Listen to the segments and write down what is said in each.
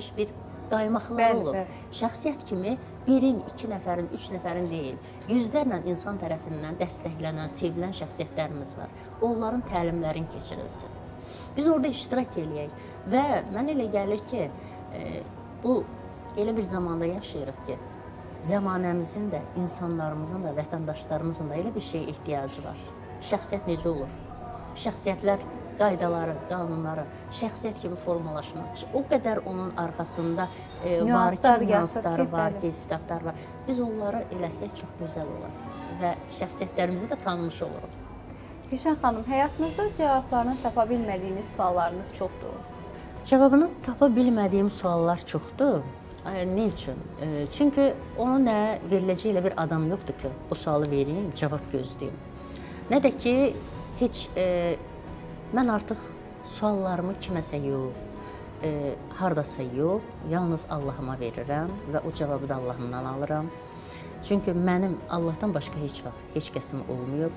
verilmiş bir qaymaqları Bəli, olur. Şəxsiyyət kimi birin, iki nəfərin, üç nəfərin deyil, yüzlərlə insan tərəfindən dəstəklənən, sevilən şəxsiyyətlərimiz var. Onların təlimlərin keçirilsin. Biz orada iştirak eləyək və mən elə gəlir ki, e, bu elə bir zamanda yaşayırıq ki, zəmanəmizin də, insanlarımızın da, vətəndaşlarımızın da elə bir şeyə ehtiyacı var. Şəxsiyyət necə olur? Şəxsiyyətlər qaydaları, qanunları, şəxsiyyət kimi formalaşmaq. O qədər onun arxasında e, var ki, nüansları var, bəli. testatlar var. Biz onları eləsək çox gözəl olar və şəxsiyyətlərimizi də tanımış oluruq. Gülşən xanım, həyatınızda cavablarını tapa bilmədiyiniz suallarınız çoxdur. Cavabını tapa bilmədiyim suallar çoxdur. Ay, Nə üçün? E, Çünki ona nə veriləcək elə bir adam yoxdur ki, bu sualı vereyim, cavab gözləyim. Nə də ki, heç e, mən artıq suallarımı kiməsə yox, e, hardasa yox, yalnız Allahıma verirəm və o cavabı da Allahımdan alıram. Çünki mənim Allahdan başqa heç vaxt heç kəsim olmayıb.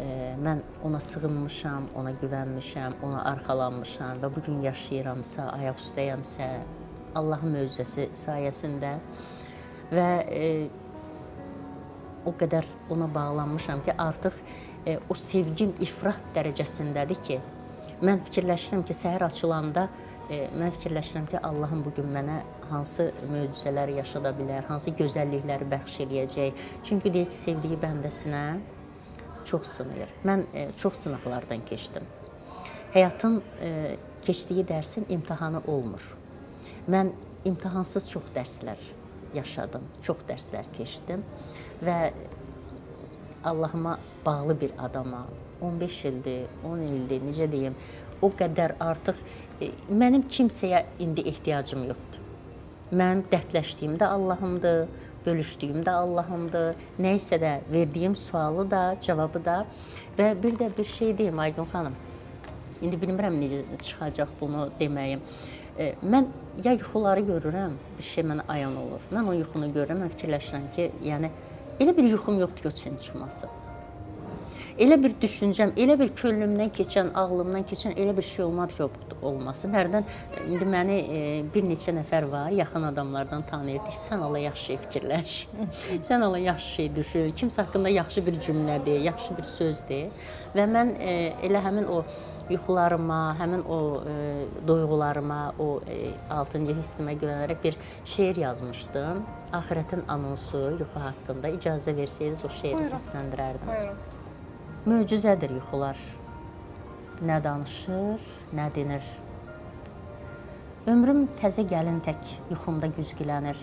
E, mən ona sığınmışam, ona güvənmişəm, ona arxalanmışam və bu gün yaşayıramsa, ayaq üstəyəmsə, Allahın möcüzəsi sayəsində və e, o qədər ona bağlanmışam ki, artıq e, o sevgim ifrat dərəcəsindədir ki, mən fikirləşirəm ki, səhər açılanda e, mən fikirləşirəm ki, Allahım bu gün mənə hansı möcüzələr yaşada bilər, hansı gözəllikləri bəxş eləyəcək. Çünki deyir ki, sevdiyi bəndəsinə çox sınayır. Mən e, çox sınaqlardan keçdim. Həyatın e, keçdiyi dərsin imtahanı olmur. Mən imtahansız çox dərslər yaşadım, çox dərslər keçdim və Allahıma bağlı bir adama 15 ildir, 10 ildir, necə deyim, o qədər artıq e, mənim kimsəyə indi ehtiyacım yoxdur. Mən dərdləşdiyim də Allahımdır, bölüşdüyüm də Allahımdır. Nə də verdiyim sualı da, cavabı da və bir də bir şey deyim Aygün xanım. İndi bilmirəm necə çıxacaq bunu deməyim. E, Mən ya yuxuları görürəm, bir şey mənə ayan olur. Mən o yuxunu görürəm, mən fikirləşirəm ki, yəni elə bir yuxum yoxdur ki, o çin çıxmasın. Elə bir düşüncəm, elə bir könlümdən keçən, ağlımdan keçən elə bir şey olmadı ki, olmasın. Hərdən indi məni e, bir neçə nəfər var, yaxın adamlardan tanıyır. Deyir, sən Allah yaxşı şey fikirləş. sən Allah yaxşı şey düşün. Kimsə haqqında yaxşı bir cümlədir, yaxşı bir sözdür. Və mən e, elə həmin o yuxularıma, həmin o e, duyğularıma, o e, 6-cı hissimə güvənərək bir şeir yazmışdım. Axirətin anonsu yuxu haqqında icazə versəydiniz o şeiri səsləndirərdim. Buyurun. Möcüzədir yuxular. Nə danışır, nə denir. Ömrüm təzə gəlin tək yuxumda güzgülənir.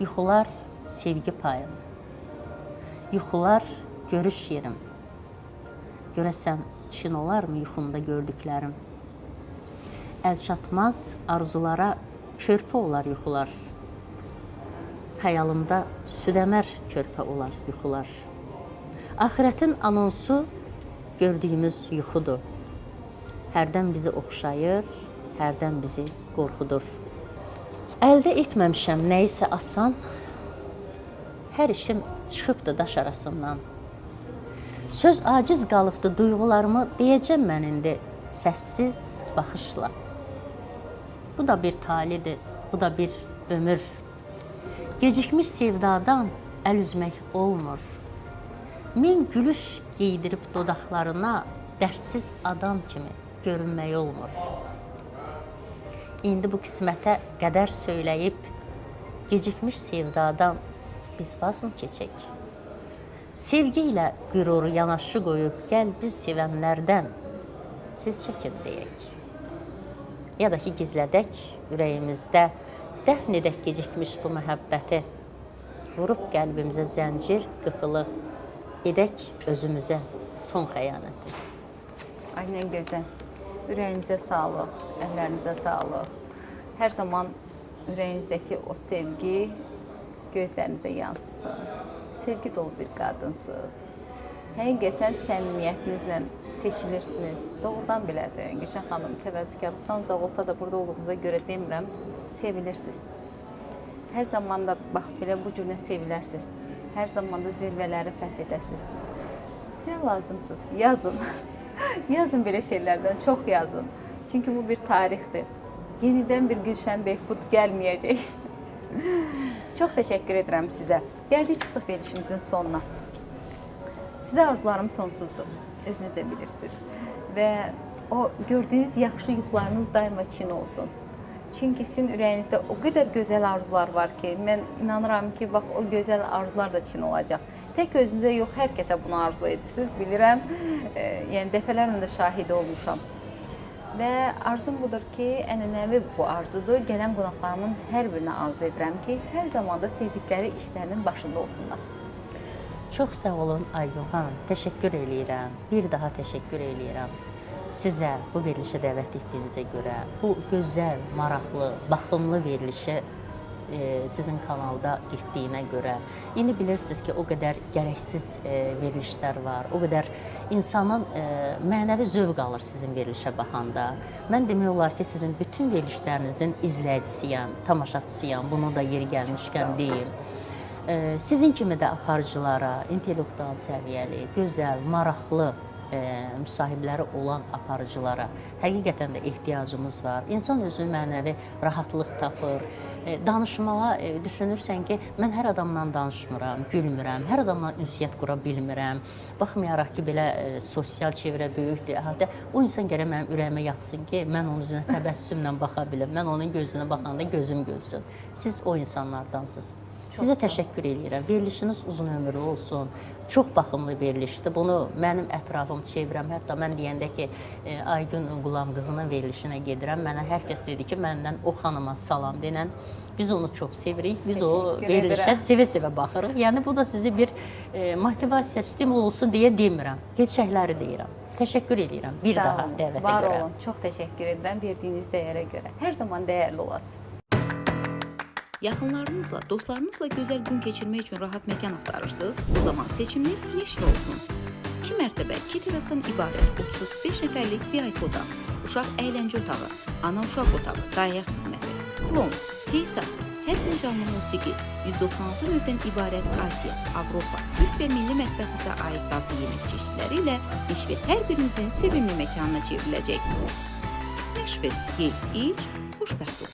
Yuxular sevgi payım. Yuxular görüş yerim. Görəsən çin olarmı yuxumda gördüklərim? Əl çatmaz arzulara körpə olar yuxular. Xəyalımda südəmər körpə olar yuxular. Axirətin anonsu gördüyümüz yuxudur. Hərdən bizi oxşayır, hərdən bizi qorxudur. Əldə etməmişəm nə isə asan. Hər işim çıxıbdı daş arasından. Söz aciz qalıbdı duyğularımı deyəcəm mən indi səssiz baxışla. Bu da bir talidir, bu da bir ömür. Gecikmiş sevdadan əl üzmək olmur. Min gülüş giydirib dodaqlarına dərdsiz adam kimi görünmək olmur. İndi bu qismətə qədər söyləyib gecikmiş sevdadan biz vaz mı keçək? Sevgi ilə qüruru yanaşı qoyub gəl biz sevənlərdən siz çəkin deyək. Ya da ki gizlədək ürəyimizdə dəfn edək gecikmiş bu məhəbbəti. Vurub qəlbimizə zəncir qıfılı edək özümüzə son xəyanəti. Ay nə gözəl. Ürəyinizə sağlıq, əllərinizə sağlıq. Hər zaman ürəyinizdəki o sevgi gözlərinizə yansısın. Sevgi dolu bir qadınsınız. Həqiqətən səmimiyyətinizlə seçilirsiniz. Doğrudan belədir. Gülşən xanım təvəzzükarlıqdan uzaq olsa da burada olduğunuza görə demirəm, sevilirsiniz. Hər zaman da bax belə bu cür seviləsiz. Hər zaman da zirvələri fəth edəsiz. Bizə lazımsınız. Yazın. yazın belə şeylərdən çox yazın. Çünki bu bir tarixdir. yenidən bir Gülşən Behbud gəlməyəcək. Çox təşəkkür edirəm sizə. Gəldik çıxdıq verilişimizin sonuna. Sizə arzularım sonsuzdur. Özünüz də bilirsiniz. Və o gördüyünüz yaxşı yuxularınız daima çin olsun. Çünki sizin ürəyinizdə o qədər gözəl arzular var ki, mən inanıram ki, bax o gözəl arzular da çin olacaq. Tək özünüzə yox, hər kəsə bunu arzu edirsiniz, bilirəm. E, yəni dəfələrlə də şahidi olmuşam. Və arzum budur ki, ənənəvi bu arzudur. Gələn qonaqlarımın hər birinə arzu edirəm ki, hər zamanda sevdikləri işlərinin başında olsunlar. Çox sağ olun Aygün xanım. Təşəkkür eləyirəm. Bir daha təşəkkür eləyirəm. Sizə bu verilişə dəvət etdiyinizə görə, bu gözəl, maraqlı, baxımlı verilişə e, sizin kanalda etdiyinə görə. İndi bilirsiniz ki, o qədər gərəksiz e, verilişlər var. O qədər insanın e, mənəvi zövq alır sizin verilişə baxanda. Mən demək olar ki, sizin bütün verilişlərinizin izləyicisiyəm, tamaşaçısıyam. Bunu da yeri gəlmişkən deyim. Sizin kimi də aparıcılara, intellektual səviyyəli, gözəl, maraqlı e, müsahibləri olan aparıcılara həqiqətən də ehtiyacımız var. İnsan özünü mənəvi rahatlıq tapır. E, danışmağa e, düşünürsən ki, mən hər adamla danışmıram, gülmürəm, hər adamla ünsiyyət qura bilmirəm. Baxmayaraq ki, belə e, sosial çevrə böyükdür. Hətta o insan gərək mənim ürəyimə yatsın ki, mən onun üzünə təbəssümlə baxa bilim. Mən onun gözünə baxanda gözüm gülsün. Siz o insanlardansınız. Sizə təşəkkür edirəm. Verilişiniz uzun ömürlü olsun. Çox baxımlı verilişdir. Bunu mənim ətrafım, çevrəm, hətta mən deyəndə ki, e, Aygün Qulam qızının verilişinə gedirəm. Mənə hər kəs dedi ki, məndən o xanıma salam denən. Biz onu çox sevirik. Biz o verilişə sevə-sevə baxırıq. Yəni bu da sizi bir e, motivasiya, stimul olsun deyə demirəm. Gerçəkləri deyirəm. Təşəkkür edirəm bir Sağ daha olun, dəvətə var görə. olun. Çox təşəkkür edirəm verdiyiniz dəyərə görə. Hər zaman dəyərli olasınız. Yaxınlarınızla, dostlarınızla gözəl gün keçirmək üçün rahat məkan axtarırsınız? O zaman seçiminiz Neşvi olsun. 2 mərtəbə, 2 terrasdan ibarət 35 nəfərlik VIP otaq, uşaq əyləncə otağı, ana uşaq otağı, qayıq xidməti, klon, teysat, hər gün canlı musiqi, 196 növdən ibarət Asiya, Avropa, Türk və milli mətbəximizə aid dadlı yemək çeşidləri ilə Neşvi hər birinizin sevimli məkanına çevriləcək. Neşvi, ye, iç, xoşbəxt ol.